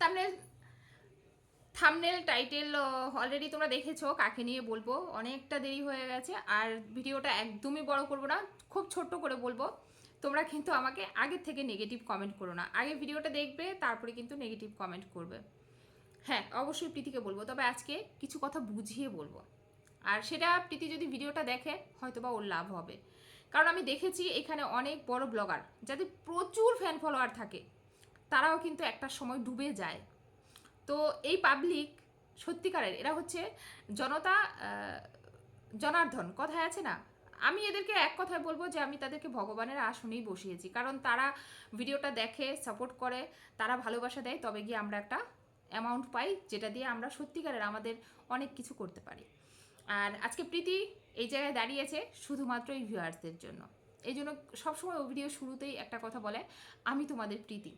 Thumbnail thumbnail title already তোমরা দেখেছ, কাকে নিয়ে বলব। অনেকটা দেরি হয়ে গেছে, আর ভিডিওটা একদমই বড় করব না, খুব ছোট্ট করে বলব। তোমরা কিন্তু আমাকে আগের থেকে নেগেটিভ কমেন্ট করো না। আগে ভিডিওটা দেখবে, তারপরে কিন্তু নেগেটিভ কমেন্ট করবে। হ্যাঁ অবশ্যই প্রীতিকে বলব, তবে আজকে কিছু কথা বুঝিয়ে বলব। আর সেটা প্রীতি যদি ভিডিওটা দেখে, হয়তোবা ওর লাভ হবে। কারণ আমি দেখেছি এখানে অনেক বড় ব্লগার যাদের প্রচুর ফ্যান ফলোয়ার থাকে। তারাও কিন্তু একটা সময় ডুবে যায়। তো এই পাবলিক সত্যিকারের এরা হচ্ছে জনতা আহ, জনার্দন কথায় আছে না? আমি এদেরকে এক কথায় বলব যে আমি তাদেরকে ভগবানের আসনেই বসিয়েছি। কারণ তারা ভিডিওটা দেখে সাপোর্ট করে তারা ভালোবাসা দেয় তবে গিয়ে আমরা একটা অ্যামাউন্ট পাই যেটা দিয়ে আমরা সত্যিকারের আমাদের অনেক কিছু করতে পারি। আর আজকে প্রীতি এই জায়গায় দাঁড়িয়েছে শুধুমাত্র এই ভিউয়ার্সদের জন্য। এই জন্য সবসময় ও ভিডিও শুরুতেই একটা কথা বলে আমি তোমাদের প্রীতি।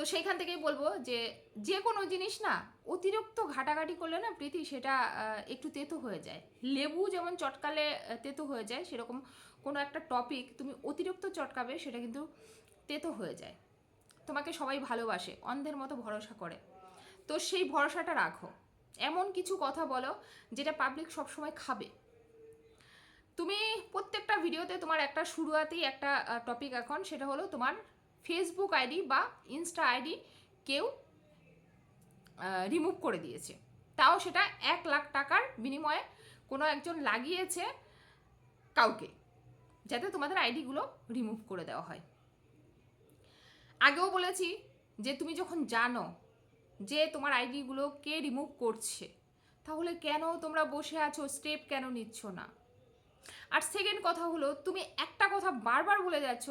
তো সেইখান থেকেই বলব যে যে কোনো জিনিস না, অতিরিক্ত ঘাটাঘাটি করলে না প্রীতি সেটা একটু তেতো হয়ে যায়। লেবু যেমন চটকালে তেতো হয়ে যায়, সেরকম কোনো একটা টপিক তুমি অতিরিক্ত চটকাবে, সেটা কিন্তু তেতো হয়ে যায়। তোমাকে সবাই ভালোবাসে, অন্ধের মতো ভরসা করে। তো সেই ভরসাটা রাখো। এমন কিছু কথা বলো, যেটা পাবলিক সবসময় খাবে। তুমি প্রত্যেকটা ভিডিওতে তোমার একটা শুরুয়াতেই একটা টপিক এখন, সেটা হলো তোমার ফেসবুক আইডি বা ইনস্টা আইডি কেউ রিমুভ করে দিয়েছে। তাও সেটা এক লাখ টাকার বিনিময়ে কোনো একজন লাগিয়েছে কাউকে, যাতে তোমাদের আইডিগুলো রিমুভ করে দেওয়া হয়। আগেও বলেছি যে তুমি যখন জানো যে তোমার আইডিগুলো কে রিমুভ করছে, তাহলে কেন তোমরা বসে আছো? স্টেপ কেন নিচ্ছ না? আর সেকেন্ড কথা হলো, তুমি একটা কথা বারবার বলে যাচ্ছ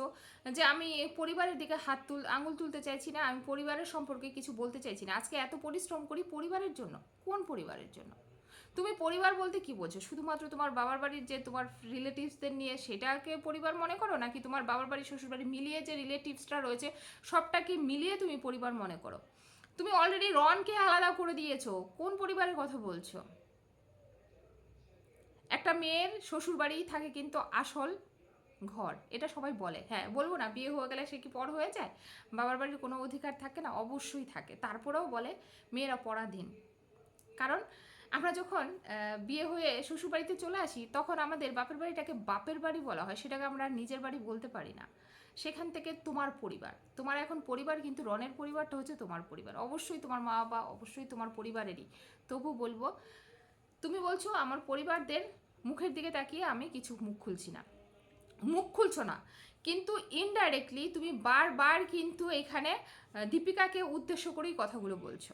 যে আমি পরিবারের দিকে হাত তুল, আঙুল তুলতে চাইছি না, আমি পরিবারের সম্পর্কে কিছু বলতে চাইছি না। আজকে এত পরিশ্রম করি পরিবারের জন্য, কোন পরিবারের জন্য? তুমি পরিবার বলতে কি বোঝো? শুধুমাত্র তোমার বাবার বাড়ির যে তোমার রিলেটিভসদের নিয়ে সেটাকে পরিবার মনে করো? নাকি তোমার বাবার বাড়ি শ্বশুর বাড়ি মিলিয়ে যে রিলেটিভসটা রয়েছে, সবটাকে মিলিয়ে তুমি পরিবার মনে করো? তুমি অলরেডি রনকে আলাদা করে দিয়েছ। কোন পরিবারের কথা বলছো? একটা মেয়ের শ্বশুর বাড়িই থাকে কিন্তু আসল ঘর, এটা সবাই বলে। হ্যাঁ বলব না, বিয়ে হয়ে গেলে সে কি পর হয়ে যায়? বাবার বাড়ির কোনো অধিকার থাকে না, অবশ্যই থাকে। তারপরেও বলে, মেয়েরা পরাধীন। কারণ আমরা যখন বিয়ে হয়ে শ্বশুর বাড়িতে চলে আসি, তখন আমাদের বাপের বাড়িটাকে বাপের বাড়ি বলা হয়, সেটাকে আমরা নিজের বাড়ি বলতে পারি না। সেখান থেকে তোমার পরিবার, তোমার এখন পরিবার কিন্তু রনের পরিবারটা হচ্ছে তোমার পরিবার। অবশ্যই তোমার মা বাবা অবশ্যই তোমার পরিবারেরই। তবু বলব তুমি বলছো আমার পরিবারদের মুখের দিকে তাকিয়ে আমি কিছু মুখ খুলছি না। মুখ খুলছো না। কিন্তু ইনডাইরেক্টলি তুমি বারবার কিন্তু এখানে দীপিকাকে উদ্দেশ্য করেই কথাগুলো বলছো।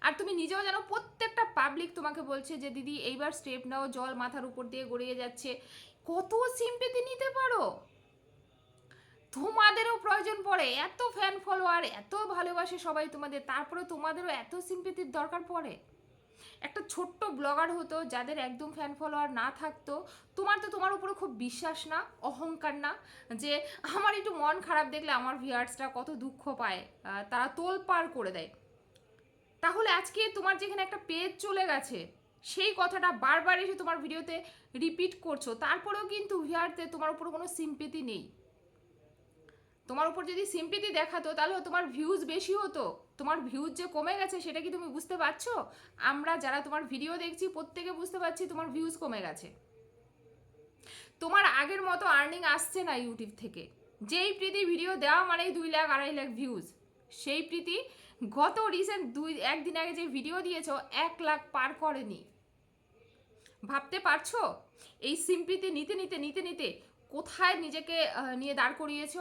আর তুমি নিজেও জানো প্রত্যেকটা পাবলিক তোমাকে বলছে যে, দিদি, এইবার স্টেপ নাও, জল মাথার উপর দিয়ে গড়িয়ে যাচ্ছে। কত সিম্পেতি নিতে পারো? তোমাদেরও প্রয়োজন পড়ে। এত ফ্যান ফলোয়ার এত ভালোবাসে সবাই তোমাদের। তারপরে তোমাদেরও এত সিম্পেতির দরকার পড়ে। একটা ছোট্ট ব্লগার হতো যাদের একদম ফ্যান ফলোয়ার না থাকতো। তোমার তো তোমার উপরে খুব বিশ্বাস না, অহংকার না, যে আমার একটু মন খারাপ দেখলে আমার ভিউয়ার্সরা কত দুঃখ পায় তারা তোল পার করে দেয়। তাহলে আজকে তোমার যেখানে একটা পেজ চলে গেছে, সেই কথাটা বারবার এসে তোমার ভিডিওতে রিপিট করছ, তারপরেও কিন্তু ভিউয়ারদের তোমার উপর কোনো সিম্পেতি নেই। তোমার উপর যদি সিম্পেতি দেখাতো, তাহলে তোমার ভিউজ বেশি হতো। তোমার ভিউজ যে কমে গেছে, সেটা কি তুমি বুঝতে পারছ? আমরা যারা তোমার ভিডিও দেখছি, প্রত্যেকে বুঝতে পারছি তোমার ভিউজ কমে গেছে। তোমার আগের মতো আর্নিং আসছে না ইউটিউব থেকে। যেই প্রীতি ভিডিও দেওয়া মানেই দুই লাখ, আড়াই লাখ ভিউজ সেই প্রীতি গত রিসেন্ট দুই, একদিন আগে যে ভিডিও দিয়েছ, এক লাখ পার করেনি। ভাবতে পারছ? এই সিম্পিতে নিতে নিতে নিতে নিতে কোথায় নিজেকে নিয়ে দাঁড় করিয়েছ?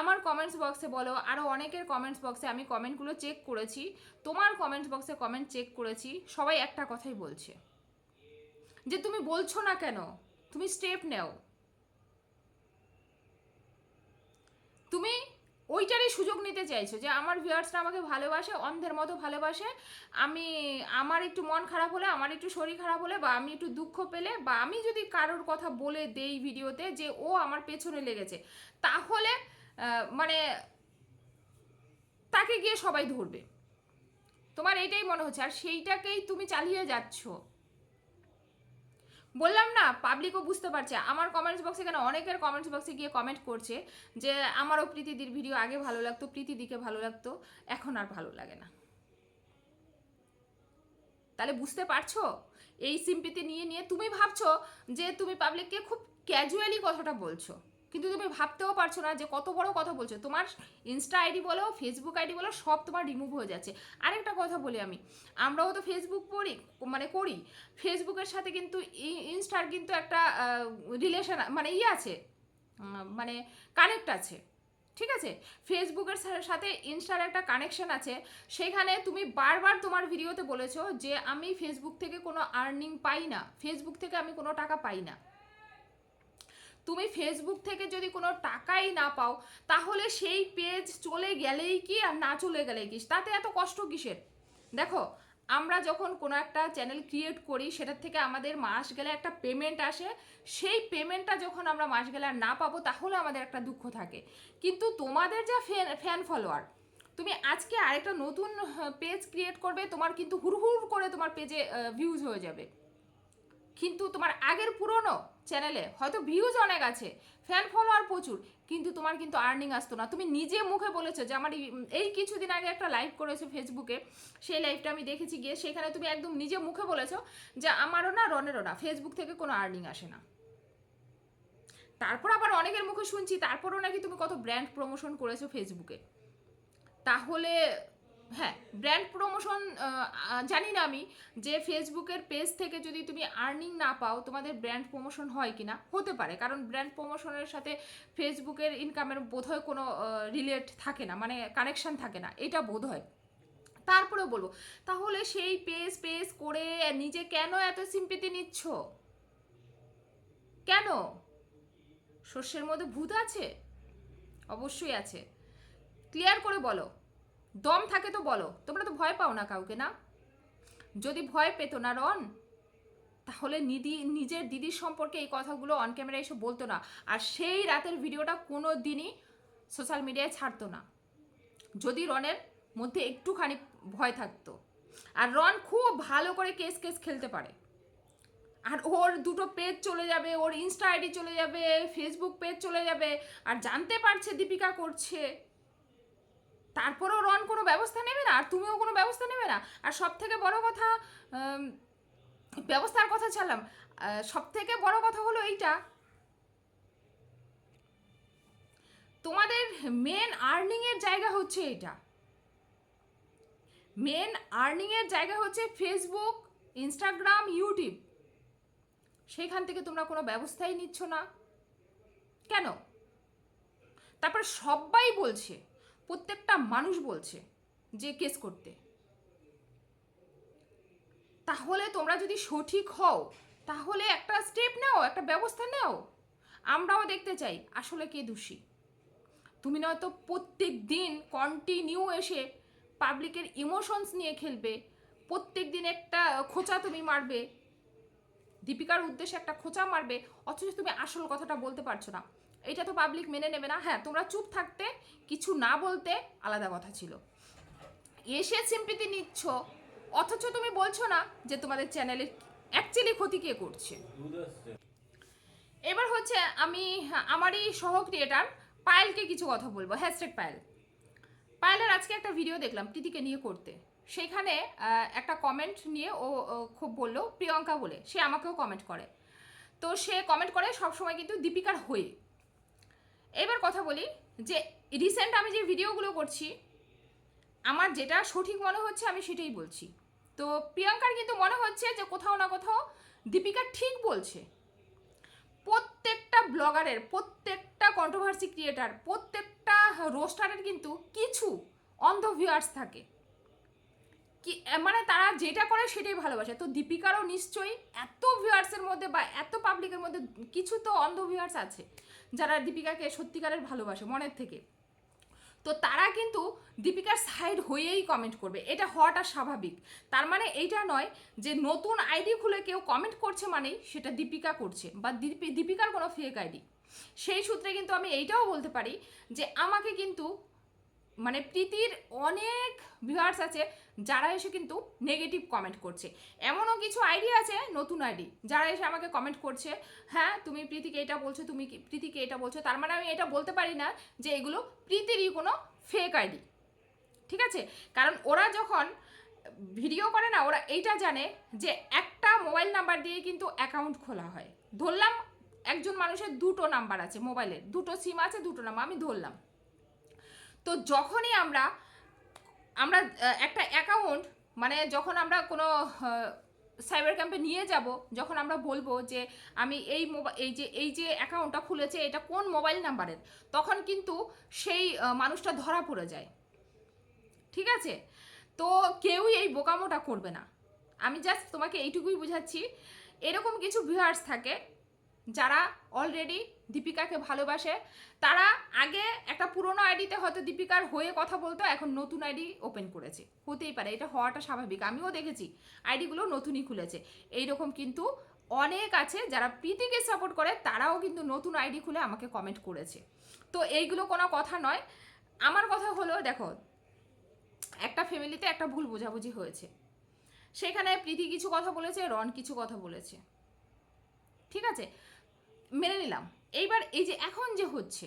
আমার কমেন্টস বক্সে বলো আরও অনেকের কমেন্টস বক্সে আমি কমেন্টগুলো চেক করেছি। তোমার কমেন্টস বক্সে কমেন্ট চেক করেছি, সবাই একটা কথাই বলছে। যে তুমি বলছো না কেন? তুমি স্টেপ নেও। তুমি ওইটারই সুযোগ নিতে চাইছো যে আমার ভিউয়ার্সরা আমাকে ভালোবাসে, অন্ধের মতো ভালোবাসে। আমি, আমার একটু মন খারাপ হলে, আমার একটু শরীর খারাপ হলে বা আমি একটু দুঃখ পেলে বা আমি যদি কারোর কথা বলে দেই ভিডিওতে যে ও আমার পেছনে লেগেছে, তাহলে মানে তাকে গিয়ে সবাই ধরবে। তোমার এইটাই মনে হচ্ছে। আর সেইটাকেই তুমি চালিয়ে যাচ্ছ। বললাম না পাবলিকও বুঝতে পারছে। আমার কমেন্টস বক্সে কেন অনেকের কমেন্টস বক্সে গিয়ে কমেন্ট করছে যে, আমারও প্রীতিদির ভিডিও আগে ভালো লাগতো, প্রীতিদিকে ভালো লাগতো, এখন আর ভালো লাগে না। তাহলে বুঝতে পারছ? এই সিম্পিতে নিয়ে নিয়ে তুমি ভাবছ যে, তুমি পাবলিককে খুব ক্যাজুয়ালি কথাটা বলছো। কিন্তু তুমি ভাবতেও পারছ না যে কত বড় কথা বলছো। তোমার ইনস্টা আইডি বলো ফেসবুক আইডি বলো, সব তোমার রিমুভ হয়ে যাচ্ছে। আরেকটা কথা বলি আমি। আমরাও তো ফেসবুক পড়ি মানে করি। ফেসবুকের সাথে কিন্তু ইনস্টার কিন্তু একটা রিলেশন মানে ইয়ে আছে। মানে কানেক্ট আছে। ঠিক আছে? ফেসবুকের সাথে ইনস্টার একটা কানেকশন আছে। সেখানে তুমি বারবার তোমার ভিডিওতে বলেছ যে আমি ফেসবুক থেকে কোনো আর্নিং পাই না। ফেসবুক থেকে আমি কোনো টাকা পাই না। তুমি ফেসবুক থেকে যদি কোনো টাকাই না পাও, তাহলে সেই পেজ চলে গেলেই কি আর না চলে গেলেই কি? তাতে এত কষ্ট কিসের? দেখো, আমরা যখন কোনো একটা চ্যানেল ক্রিয়েট করি, সেটার থেকে আমাদের মাস গেলে একটা পেমেন্ট আসে। সেই পেমেন্টটা যখন আমরা মাস গেলে আর না পাবো, তাহলে আমাদের একটা দুঃখ থাকে। কিন্তু তোমাদের যা ফ্যান ফ্যান ফলোয়ার তুমি আজকে আরেকটা নতুন পেজ ক্রিয়েট করবে, তোমার কিন্তু হুড়হুড় করে তোমার পেজে ভিউজ হয়ে যাবে। কিন্তু তোমার আগের পুরনো চ্যানেলে হয়তো ভিউজ অনেক আছে ফ্যান ফলোয়ার প্রচুর, কিন্তু তোমার কিন্তু আর্নিং আসতো না। তুমি নিজে মুখে বলেছ যে আমার এই- কিছুদিন আগে একটা লাইভ করেছ ফেসবুকে সেই লাইভটা আমি দেখেছি গিয়ে, সেখানে তুমি একদম নিজে মুখে বলেছ যে আমারও না রনেরও না ফেসবুক থেকে কোনো আর্নিং আসে না। তারপর আবার অনেকের মুখে শুনছি, তারপরও নাকি তুমি কত ব্র্যান্ড প্রমোশন করেছ ফেসবুকে তাহলে হ্যাঁ ব্র্যান্ড প্রমোশন জানি না আমি, যে ফেসবুকের পেজ থেকে যদি তুমি আর্নিং না পাও, তোমাদের ব্র্যান্ড প্রমোশন হয় কিনা? হতে পারে, কারণ ব্র্যান্ড প্রমোশনের সাথে ফেসবুকের ইনকামের বোধহয় কোনো রিলেট থাকে না মানে কানেকশন থাকে না, এটা বোধ হয় তারপরেও বলব, তাহলে সেই পেজ পেজ করে নিজে কেন এত সিম্পিতি নিচ্ছ? কেন? শস্যের মধ্যে ভূত আছে? অবশ্যই আছে। ক্লিয়ার করে বলো। দম থাকে তো বলো। তোমরা তো ভয় পাও না কাউকে, না? যদি ভয় পেতো না রন, তাহলে নিদি, নিজের দিদির সম্পর্কে এই কথাগুলো অন ক্যামেরা এসে বলতো না। আর সেই রাতের ভিডিওটা কোনো দিনই সোশ্যাল মিডিয়ায় ছাড়তো না। যদি রনের মধ্যে একটুখানি ভয় থাকতো। আর রন খুব ভালো করে কেস কেস খেলতে পারে। আর ওর দুটো পেজ চলে যাবে, ওর ইনস্টা আইডি চলে যাবে ফেসবুক পেজ চলে যাবে, আর জানতে পারছে দীপিকা করছে। তারপরেও রন কোনো ব্যবস্থা নেবে না? আর তুমিও কোনো ব্যবস্থা নেবে না? আর সব থেকে বড় কথা ব্যবস্থার কথা ছাড়লাম সব থেকে বড় কথা হলো এইটা। তোমাদের মেন আর্নিংয়ের জায়গা হচ্ছে এটা মেন আর্নিংয়ের জায়গা হচ্ছে ফেসবুক ইনস্টাগ্রাম ইউটিউব সেইখান থেকে তোমরা কোনো ব্যবস্থাই নিচ্ছ না। কেন? তারপর সবাই বলছে প্রত্যেকটা মানুষ বলছে যে কেস করতে। তাহলে তোমরা যদি সঠিক হও, তাহলে একটা স্টেপ নাও, একটা ব্যবস্থা নাও। আমরাও দেখতে চাই আসলে কে দোষী। তুমি নয়তো প্রত্যেক দিন কন্টিনিউ এসে পাবলিকের ইমোশনস নিয়ে খেলবে, প্রত্যেক দিন একটা খোঁচা তুমি মারবে, দীপিকার উদ্দেশ্যে একটা খোঁচা মারবে, অথচ তুমি আসল কথাটা বলতে পারছ না। এটা তো পাবলিক মেনে নেবে না। হ্যাঁ তোমরা চুপ থাকতে কিছু না বলতে আলাদা কথা ছিল। এসে সিম্পিতি নিচ্ছ অথচ তুমি বলছো না যে তোমাদের চ্যানেলের অ্যাকচুয়ালি ক্ষতি কে করছে। এবার হচ্ছে আমি হ্যাঁ, আমারই সহ ক্রিয়েটার পায়েলকে কিছু কথা বলব। হ্যাশট্যাগ পায়েল। পায়েলের আজকে একটা ভিডিও দেখলাম প্রীতিকে নিয়ে করতে। সেখানে একটা কমেন্ট নিয়ে ও ও খুব বলল প্রিয়ঙ্কা বলে। সে আমাকেও কমেন্ট করে। তো সে কমেন্ট করে সবসময় কিন্তু দীপিকার হয়ে। এবার কথা বলি যে রিসেন্ট আমি যে ভিডিওগুলো করছি, আমার যেটা সঠিক মনে হচ্ছে আমি সেটাই বলছি। তো প্রিয়াঙ্কার কিন্তু মনে হচ্ছে যে কোথাও না কোথাও দীপিকা ঠিক বলছে। প্রত্যেকটা ব্লগারের, প্রত্যেকটা কন্ট্রোভার্সি ক্রিয়েটার প্রত্যেকটা রোস্টারের কিন্তু কিছু অন্ধ ভিউয়ার্স থাকে। কি মানে তারা যেটা করে সেটাই ভালোবাসে। তো দীপিকারও নিশ্চয়ই এত ভিউয়ার্সের মধ্যে বা এত পাবলিকের মধ্যে কিছু তো অন্ধ ভিউয়ার্স আছে। যারা দীপিকাকে সত্যিকারের ভালোবাসে মনের থেকে। তো তারা কিন্তু দীপিকার সাইড হয়েই কমেন্ট করবে। এটা হওয়াটা স্বাভাবিক। তার মানে এইটা নয় যে নতুন আইডি খুলে কেউ কমেন্ট করছে মানেই সেটা দীপিকা করছে বা দীপি- দীপিকার কোনো ফেক আইডি সেই সূত্রে কিন্তু আমি এইটাও বলতে পারি যে আমাকে কিন্তু মানে প্রীতির অনেক ভিউয়ার্স আছে যারা এসে কিন্তু নেগেটিভ কমেন্ট করছে। এমনও কিছু আইডি আছে, নতুন আইডি যারা এসে আমাকে কমেন্ট করছে হ্যাঁ তুমি প্রীতিকে এটা বলছো, তুমি প্রীতিকে এটা বলছো? তার মানে আমি এটা বলতে পারি না যে এগুলো প্রীতিরই কোনো ফেক আইডি ঠিক আছে? কারণ ওরা যখন ভিডিও করে না, ওরা এইটা জানে যে একটা মোবাইল নাম্বার দিয়ে কিন্তু অ্যাকাউন্ট খোলা হয়। ধরলাম একজন মানুষের দুটো নাম্বার আছে মোবাইলের দুটো সিম আছে, দুটো নাম্বার আমি ধরলাম। তো যখনই আমরা আমরা একটা অ্যাকাউন্ট মানে যখন আমরা কোনো সাইবার ক্যাম্পে নিয়ে যাব, যখন আমরা বলব যে আমি এই মোবাইল এই যে এই যে অ্যাকাউন্টটা খুলেছে, এটা কোন মোবাইল নাম্বারের তখন কিন্তু সেই মানুষটা ধরা পড়ে যায়। ঠিক আছে? তো কেউই এই বোকামোটা করবে না। আমি জাস্ট তোমাকে এইটুকুই বুঝাচ্ছি, এরকম কিছু ভিউয়ার্স থাকে যারা অলরেডি দীপিকাকে ভালোবাসে, তারা আগে একটা পুরনো আইডিতে হয়তো দীপিকার হয়ে কথা বলতো, এখন নতুন আইডি ওপেন করেছে। হতেই পারে, এটা হওয়াটা স্বাভাবিক। আমিও দেখেছি আইডিগুলো নতুনই খুলেছে। এইরকম কিন্তু অনেক আছে যারা প্রীতিকে সাপোর্ট করে, তারাও কিন্তু নতুন আইডি খুলে আমাকে কমেন্ট করেছে। তো এইগুলো কোনো কথা নয়। আমার কথা হলো, দেখো, একটা ফ্যামিলিতে একটা ভুল বোঝাবুঝি হয়েছে। সেখানে প্রীতি কিছু কথা বলেছে, রন কিছু কথা বলেছে। ঠিক আছে? মেনে নিলাম। এইবার এই যে এখন যে হচ্ছে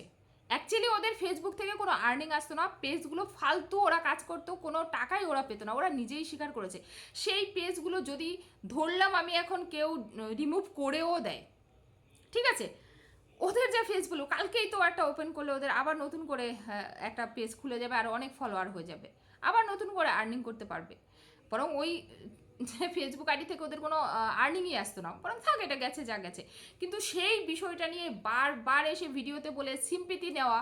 অ্যাকচুয়ালি ওদের ফেসবুক থেকে কোনো আর্নিং আসতো না পেজগুলো ফালতু ওরা কাজ করতো কোনো টাকাই ওরা পেতো না ওরা নিজেই স্বীকার করেছে। সেই পেজগুলো যদি ধরলাম আমি এখন কেউ রিমুভ করেও দেয় ঠিক আছে? ওদের যে ফেসগুলো কালকেই তো একটা ওপেন করলে ওদের আবার নতুন করে হ্যাঁ, একটা পেজ খুলে যাবে আর অনেক ফলোয়ার হয়ে যাবে। আবার নতুন করে আর্নিং করতে পারবে। বরং ওই ফেসবুক আইডি থেকে ওদের কোনো আর্নিংই আসতো না। বরং থাক, এটা গেছে যা গেছে। কিন্তু সেই বিষয়টা নিয়ে বারবার এসে ভিডিওতে বলে সিম্পিতি নেওয়া,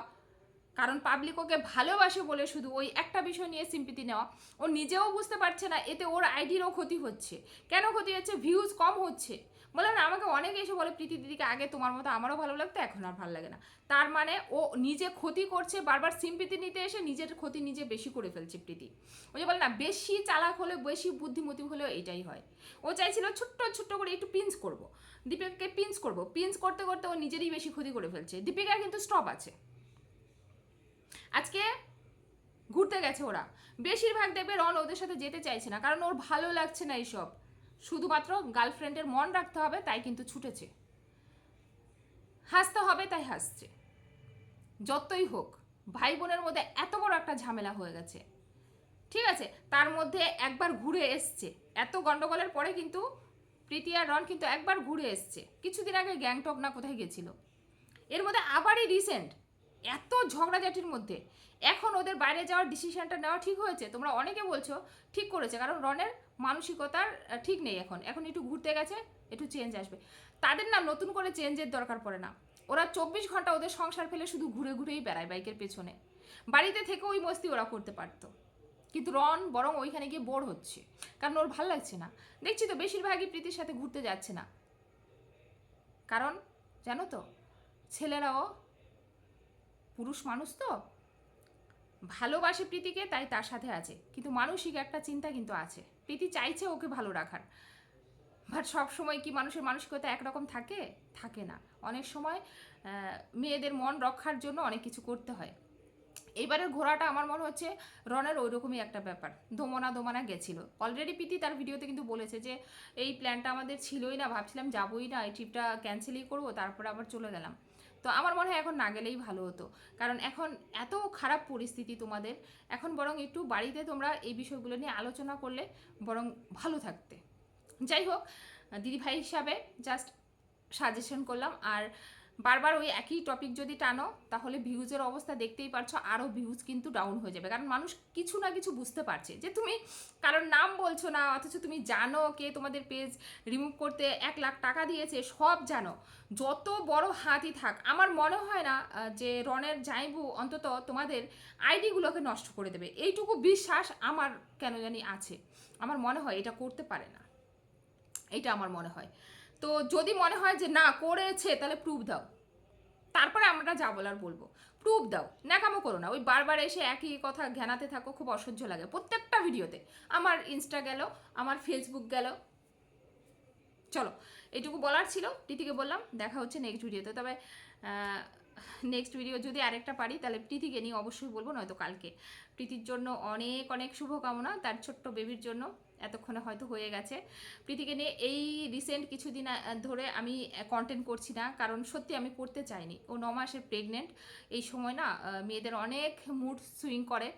কারণ পাবলিক ওকে ভালোবাসে বলে শুধু ওই একটা বিষয় নিয়ে সিম্পিতি নেওয়া, ও নিজেও বুঝতে পারছে না, এতে ওর আইডিরও ক্ষতি হচ্ছে। কেন ক্ষতি হচ্ছে? ভিউজ কম হচ্ছে। বলে না, আমাকে অনেকে এসে বলে, প্রীতি দিদিকে আগে তোমার মতো আমারও ভালো লাগতো, এখন আর ভালো লাগে না। তার মানে ও নিজে ক্ষতি করছে, বারবার সিম্পিতি নিতে এসে নিজের ক্ষতি নিজে বেশি করে ফেলছে প্রীতি। ওই যে বলে না, বেশি চালাক হলে বেশি বুদ্ধিমতী হলেও এটাই হয়। ও চাইছিল ছোট্ট ছোট্ট করে একটু পিঞ্চ করব। দীপিকাকে পিঞ্চ করব। পিঞ্চ করতে করতে ও নিজেরই বেশি ক্ষতি করে ফেলছে। দীপিকার কিন্তু স্টপ আছে। আজকে ঘুরতে গেছে ওরা। বেশিরভাগ দেখবে রন ওদের সাথে যেতে চাইছে না, কারণ ওর ভালো লাগছে না এইসব। শুধুমাত্র গার্লফ্রেন্ডের মন রাখতে হবে, তাই কিন্তু ছুটেছে। হাসতে হবে, তাই হাসছে। যতই হোক ভাই বোনের মধ্যে এত বড় একটা ঝামেলা হয়ে গেছে। ঠিক আছে, তার মধ্যে একবার ঘুরে এসছে। এত গন্ডগোলের পরে কিন্তু প্রীতি আর রন কিন্তু একবার ঘুরে এসছে। কিছুদিন আগে গ্যাংটক না কোথায় গেছিল? এর মধ্যে আবারই রিসেন্ট এত ঝগড়াঝাটির মধ্যে। এখন ওদের বাইরে যাওয়ার ডিসিশনটা নেওয়া ঠিক হয়েছে? তোমরা অনেকে বলছো, ঠিক করেছে। কারণ রনের মানসিকতার ঠিক নেই এখন। এখন একটু ঘুরতে গেছে, একটু চেঞ্জ আসবে। তাদের না নতুন করে চেঞ্জের দরকার পড়ে না। ওরা চব্বিশ ঘণ্টা ওদের সংসার ফেলে শুধু ঘুরে ঘুরেই বেড়ায় বাইকের পেছনে। বাড়িতে থেকে ওই মস্তি ওরা করতে পারতো। কিন্তু রন বরং ওইখানে গিয়ে বোর হচ্ছে। কারণ ওর ভালো লাগছে না। দেখছি তো বেশিরভাগই প্রীতির সাথে ঘুরতে যাচ্ছে না। কারণ, জানো তো, ছেলেরাও পুরুষ মানুষ তো। ভালোবাসে প্রীতিকে, তাই তার সাথে আছে। কিন্তু মানসিক একটা চিন্তা কিন্তু আছে। প্রীতি চাইছে ওকে ভালো রাখার। বাট সব সময় কি মানুষের মানসিকতা একরকম থাকে? থাকে না। অনেক সময় মেয়েদের মন রক্ষার জন্য অনেক কিছু করতে হয়। এবারের ঘোরাটা আমার মনে হচ্ছে রনের ওইরকমই একটা ব্যাপার। দোমনা দোমনা গেছিল। অলরেডি প্রীতি তার ভিডিওতে কিন্তু বলেছে যে, এই প্ল্যানটা আমাদের ছিলই না। ভাবছিলাম যাবোই না। এই ট্রিপটা ক্যান্সেলই করব। তারপরে আবার চলে গেলাম। তো আমার মনে হয় এখন না গেলেই ভালো হতো। কারণ এখন এত খারাপ পরিস্থিতি তোমাদের, এখন বরং একটু বাড়িতে তোমরা এই বিষয়গুলো নিয়ে আলোচনা করলে বরং ভালো থাকতে। যাই হোক, দিদিভাই হিসাবে জাস্ট সাজেশন করলাম। আর বারবার ওই একই টপিক যদি টানো, তাহলে ভিউজের অবস্থা দেখতেই পারছ আরও ভিউজ কিন্তু ডাউন হয়ে যাবে। কারণ মানুষ কিছু না কিছু বুঝতে পারছে যে তুমি কারোর নাম বলছো না, অথচ তুমি জানো কে তোমাদের পেজ রিমুভ করতে এক লাখ টাকা দিয়েছে, সব জানো। যত বড় হাতই থাক, আমার মনে হয় না যে রনের জাইবু অন্তত তোমাদের আইডিগুলোকে নষ্ট করে দেবে। এইটুকু বিশ্বাস আমার কেন জানি আছে। আমার মনে হয় এটা করতে পারে না। এটা আমার মনে হয়। তো যদি মনে হয় যে না, করেছে, তাহলে প্রুফ দাও। তারপরে আমরা যা বলার বলব। প্রুফ দাও, ন্যাকামো করো না। ওই বারবার এসে একই কথা ঘ্যানাতে থাকো, খুব অসহ্য লাগে। প্রত্যেকটা ভিডিওতে। আমার ইনস্টা গেল, আমার ফেসবুক গেল। চলো এটুকু বলার ছিল দিদিকে বললাম, দেখা হচ্ছে নেক্সট ভিডিওতে তবে নেক্সট ভিডিও যদি আরেকটা পারি, তাহলে প্রীতিকে নিয়ে অবশ্যই বলব, নয়তো কালকে। প্রীতির জন্য অনেক অনেক শুভকামনা, তার ছোট্ট বেবির জন্য। এতক্ষণে হয়তো হয়ে গেছে। প্রীতিকে নিয়ে এই রিসেন্ট কিছুদিন ধরে আমি কন্টেন্ট করছি না, কারণ সত্যি আমি করতে চাইনি। ও ন মাসের প্রেগনেন্ট এই সময় না মেয়েদের অনেক মুড সুইং করে।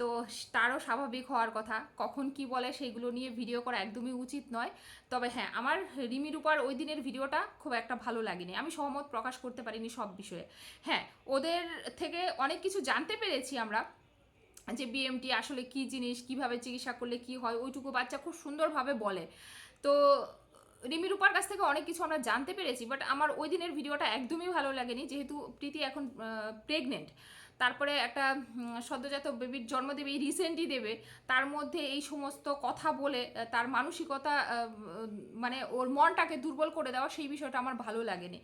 তো তারও স্বাভাবিক হওয়ার কথা। কখন কি বলে সেইগুলো নিয়ে ভিডিও করা একদমই উচিত নয়। তবে হ্যাঁ আমার রিমি রূপার ওই দিনের ভিডিওটা খুব একটা ভালো লাগেনি। আমি সহমত প্রকাশ করতে পারিনি সব বিষয়ে। হ্যাঁ ওদের থেকে অনেক কিছু জানতে পেরেছি আমরা। যে বিএমটি আসলে কি জিনিস, কীভাবে চিকিৎসা করলে কি হয়, ওইটুকু বাচ্চা খুব সুন্দরভাবে বলে। তো রিমি রূপার কাছ থেকে অনেক কিছু আমরা জানতে পেরেছি বাট আমার ওই দিনের ভিডিওটা একদমই ভালো লাগেনি। যেহেতু প্রীতি এখন প্রেগনেন্ট তারপরে একটা সদ্যজাত বেবির জন্ম দেবে এই রিসেন্টই দেবে, তার মধ্যে এই সমস্ত কথা বলে তার মানসিকতা মানে ওর মনটাকে দুর্বল করে দেওয়া, সেই বিষয়টা আমার ভালো লাগেনি।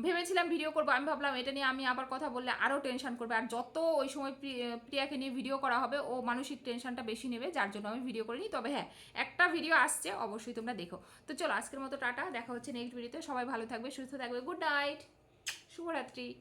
ভেবেছিলাম ভিডিও করব, আমি ভাবলাম এটা নিয়ে আমি আবার কথা বললে আরও টেনশন করবে। আর যত ওই সময় প্রি- প্রিয়াকে নিয়ে ভিডিও করা হবে, ও মানসিক টেনশনটা বেশি নেবে, যার জন্য আমি ভিডিও করিনি। তবে হ্যাঁ একটা ভিডিও আসছে, অবশ্যই তোমরা দেখো। তো চলো আজকের মতো টাটা, দেখা হচ্ছে নেক্সট ভিডিওতে সবাই ভালো থাকবে, সুস্থ থাকবে গুড নাইট শুভরাত্রি।